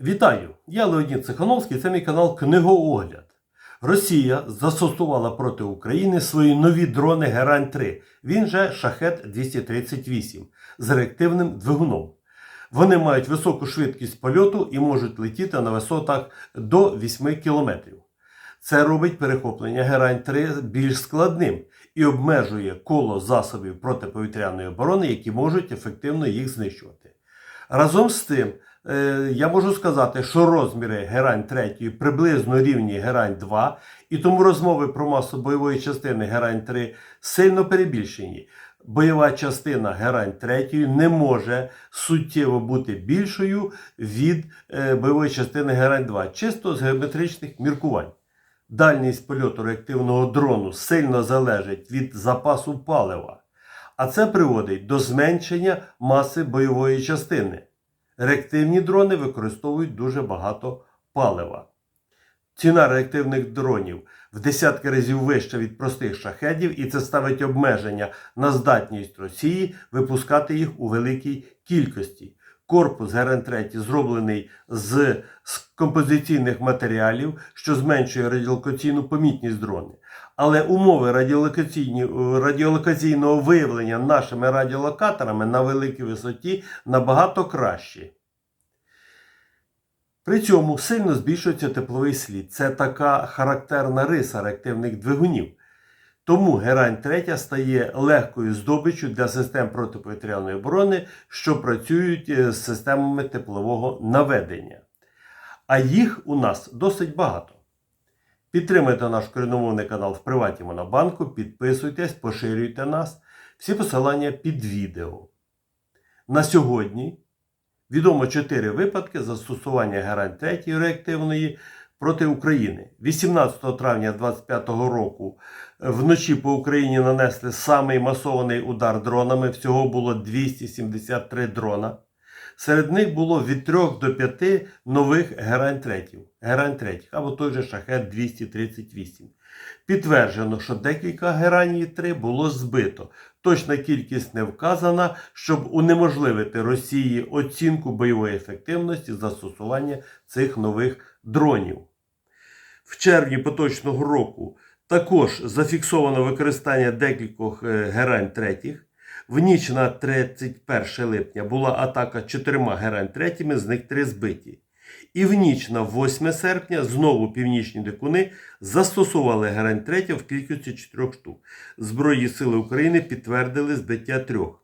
Вітаю! Я Леонід Цихановський, це мій канал Книгоогляд. Росія застосувала проти України свої нові дрони Герань 3, він же Шахет 238 з реактивним двигуном. Вони мають високу швидкість польоту і можуть летіти на висотах до 8 км. Це робить перехоплення Герань 3 більш складним і обмежує коло засобів протиповітряної оборони, які можуть ефективно їх знищувати. Разом з тим, я можу сказати, що розміри Герань 3 приблизно рівні Герань 2, і тому розмови про масу бойової частини Герань 3 сильно перебільшені. Бойова частина Герань 3 не може суттєво бути більшою від е, бойової частини Герань 2, чисто з геометричних міркувань. Дальність польоту реактивного дрону сильно залежить від запасу палива, а це приводить до зменшення маси бойової частини. Реактивні дрони використовують дуже багато палива. Ціна реактивних дронів в десятки разів вища від простих шахедів, і це ставить обмеження на здатність Росії випускати їх у великій кількості. Корпус ГРН-3 зроблений з композиційних матеріалів, що зменшує радіолокаційну помітність дронів. Але умови радіолокаційного виявлення нашими радіолокаторами на великій висоті набагато кращі. При цьому сильно збільшується тепловий слід. Це така характерна риса реактивних двигунів. Тому Герань 3 стає легкою здобиччю для систем протиповітряної оборони, що працюють е, з системами теплового наведення. А їх у нас досить багато. Підтримайте наш коріномовний канал в Приваті Монобанку, підписуйтесь, поширюйте нас. Всі посилання під відео. На сьогодні відомо 4 випадки застосування Герань 3 реактивної проти України. 18 травня 2025 року вночі по Україні нанесли самий масований удар дронами. Всього було 273 дрона. Серед них було від 3 до 5 нових Герань 3, Герань 3 або той же Шахет 238. Підтверджено, що декілька Геранів 3 було збито. Точна кількість не вказана, щоб унеможливити Росії оцінку бойової ефективності застосування цих нових дронів. В червні поточного року також зафіксовано використання декількох е, Герань 3. В ніч на 31 липня була атака чотирма Герань 3, з них три збиті. І в ніч на 8 серпня знову північні дикуни застосували Герань 3 в кількості 4 штук. Збройні сили України підтвердили збиття трьох.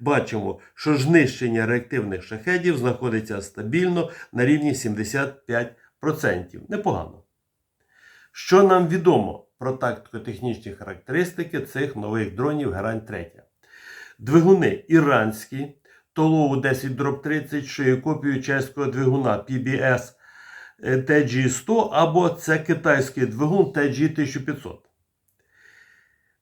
Бачимо, що знищення реактивних шахедів знаходиться стабільно на рівні 75%. Непогано. Що нам відомо про тактико-технічні характеристики цих нових дронів Герань 3? Двигуни іранські, Толоу 10 дроб 30, що є копією чеського двигуна PBS TG100 або це китайський двигун TG 1500.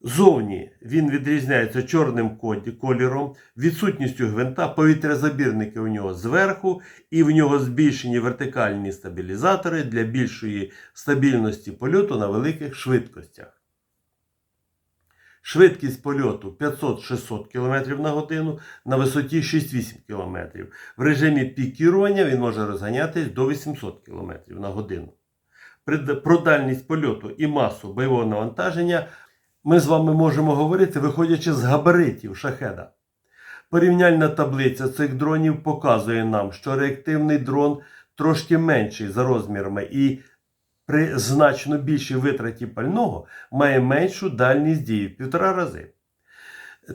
Зовні він відрізняється чорним кольором, відсутністю гвинта, повітрязабірники у нього зверху, і в нього збільшені вертикальні стабілізатори для більшої стабільності польоту на великих швидкостях. Швидкість польоту 500-600 км на годину на висоті 6-8 км. В режимі пікірування він може розганятись до 800 км на годину. Про дальність польоту і масу бойового навантаження ми з вами можемо говорити, виходячи з габаритів шахеда. Порівняльна таблиця цих дронів показує нам, що реактивний дрон трошки менший за розмірами і при значно більшій витраті пального має меншу дальність дії в півтора рази.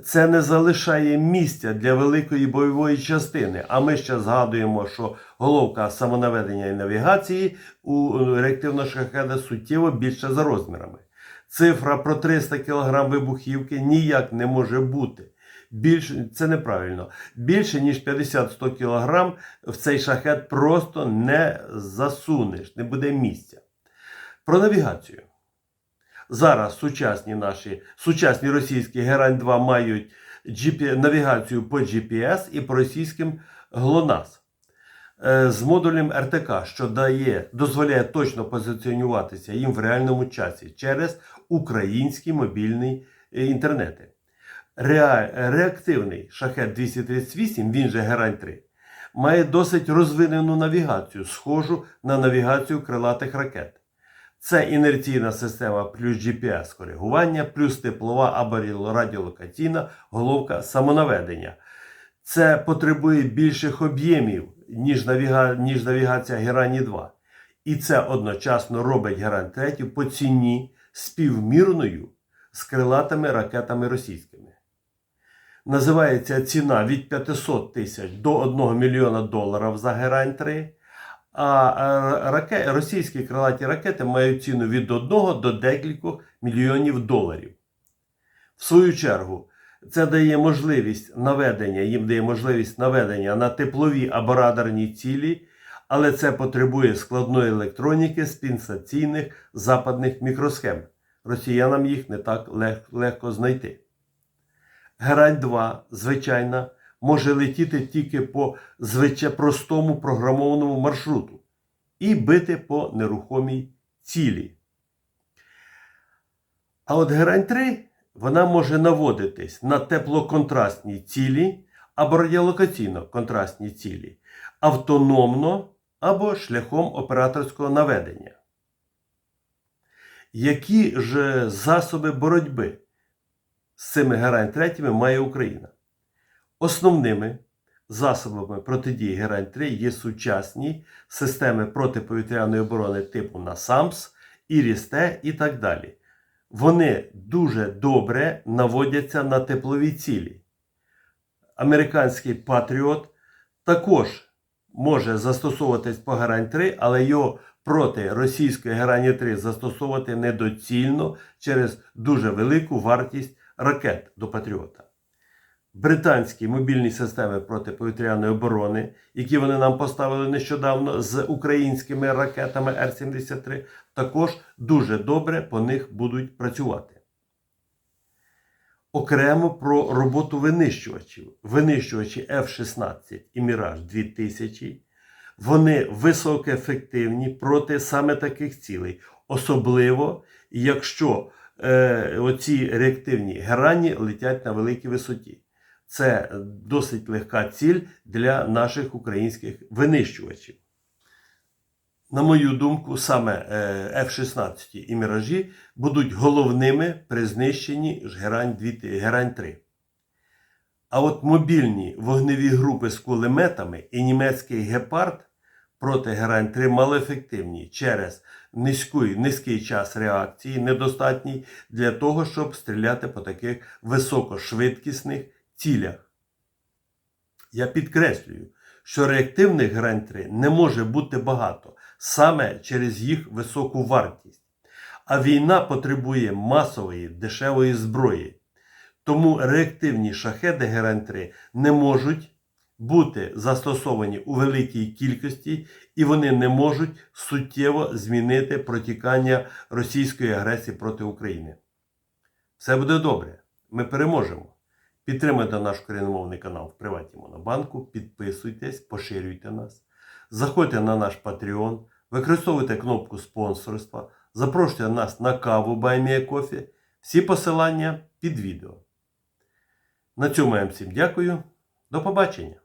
Це не залишає місця для великої бойової частини. А ми ще згадуємо, що головка самонаведення і навігації у реактивного шахеда суттєво більша за розмірами. Цифра про 300 кг вибухівки ніяк не може бути. Більше, це неправильно. Більше, ніж 50-100 кг в цей шахет просто не засунеш, не буде місця. Про навігацію. Зараз сучасні наші сучасні російські Герань 2 мають навігацію по GPS і по російським GLONASS з модулем РТК, що дає, дозволяє точно позиціонуватися їм в реальному часі через українські мобільні інтернети. Ре, реактивний шахет 238, він же Герань 3, має досить розвинену навігацію, схожу на навігацію крилатих ракет. Це інерційна система плюс GPS-коригування, плюс теплова або радіолокаційна головка самонаведення. Це потребує більших об'ємів, ніж, навіга... ніж навігація Герані 2. І це одночасно робить Герань 3 по ціні співмірною з крилатими ракетами російськими. Називається ціна від 500 тисяч до 1 мільйона доларів за Герань 3. А е, раке... російські крилаті ракети мають ціну від 1 до декількох мільйонів доларів. В свою чергу, це дає можливість наведення, їм дає можливість наведення на теплові або радарні цілі, але це потребує складної електроніки з пінсаційних западних мікросхем. Росіянам їх не так лег- легко знайти. Герань 2, звичайно, може летіти тільки по звичай простому програмованому маршруту і бити по нерухомій цілі. А от Герань 3 вона може наводитись на теплоконтрастні цілі або радіолокаційно контрастні цілі, автономно або шляхом операторського наведення. Які ж засоби боротьби з цими Герань 3 має Україна? Основними засобами протидії Герань 3 є сучасні системи протиповітряної оборони типу НАСАМС, ІРІС-Т і так далі. Вони дуже добре наводяться на теплові цілі. Американський Патріот також може застосовуватись по Герань 3, але його проти російської Герані 3 застосовувати недоцільно через дуже велику вартість ракет до Патріота. Британські мобільні системи протиповітряної оборони, які вони нам поставили нещодавно з українськими ракетами Р-73, також дуже добре по них будуть працювати. Окремо про роботу винищувачів. Винищувачі F-16 і Міраж 2000 вони високоефективні проти саме таких цілей, особливо якщо е, оці реактивні герані летять на великій висоті. Це досить легка ціль для наших українських винищувачів. На мою думку, саме е, F-16 і Міражі будуть головними при знищенні Герань 3. А от мобільні вогневі групи з кулеметами і німецький гепард проти Герань 3 малоефективні через низький, низький час реакції, недостатній для того, щоб стріляти по таких високошвидкісних цілях. Я підкреслюю, що реактивних 3 не може бути багато саме через їх високу вартість. А війна потребує масової дешевої зброї. Тому реактивні шахеди Герань 3 не можуть бути застосовані у великій кількості і вони не можуть суттєво змінити протікання російської агресії проти України. Все буде добре. Ми переможемо. Підтримуйте наш україномовний канал в Приваті Монобанку, підписуйтесь, поширюйте нас, заходьте на наш Patreon, використовуйте кнопку спонсорства, запрошуйте нас на каву Кофі. Всі посилання під відео. На цьому я вам всім дякую. До побачення!